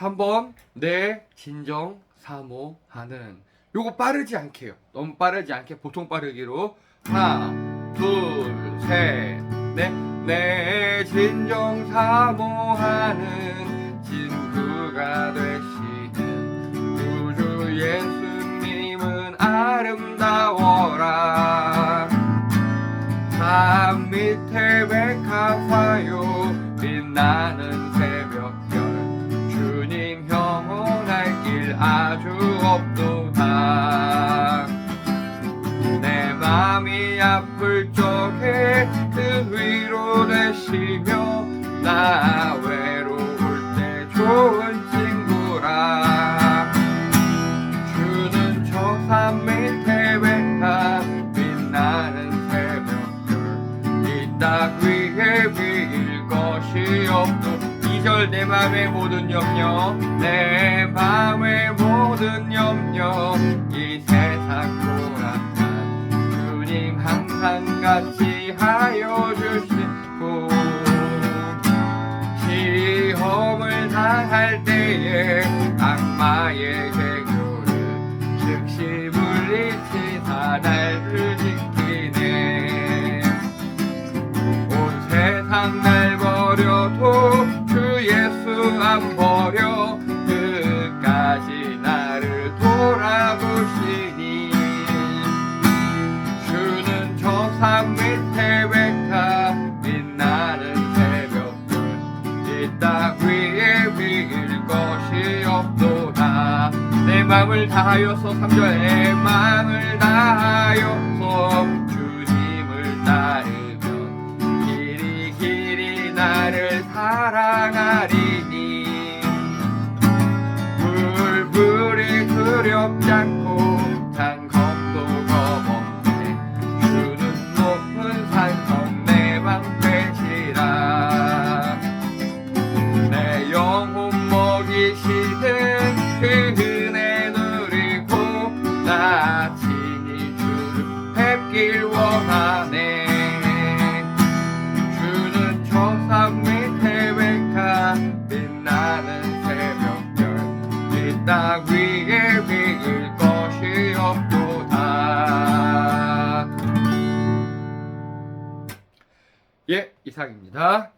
3번 내 진정 사모하는. 요거 빠르지 않게요. 너무 빠르지 않게 보통 빠르기로. 하나 둘셋넷내 진정 사모하는 친구가 되시는 구주 예수님은 아름다워라. 산 밑에 백합화요. 빛나는 아주 없도다 내 맘이 아플 적에 그 위로 되시며 나 외로울 때 좋은 친구라. 주는 저 산 밑에 백합 빛나는 새벽별 이 땅 위에 위일 것이 없도 이절 내 맘의 모든 염려 내 모든 염려 이 세상 고락한 주님 항상 같이 하여 주시고 시험을 당할 때에 악마의 개교를 즉시 물리치사 나를 지키네. 온 세상 날 버려도 주 예수 안버 산 밑에 백합 빛나는 새벽별 이땅 위에 위일 것이 없도다. 내 맘을 다하여서 3절 내 맘을 다하여서 주님을 따르면 길이 길이 나를 사랑하리니. 불불이 두렵지 않고 뵙길 원하네. 주는 저산 밑에 백합 빛나는 새벽별 이 땅 위에 위일 것이 없도다 예 이상입니다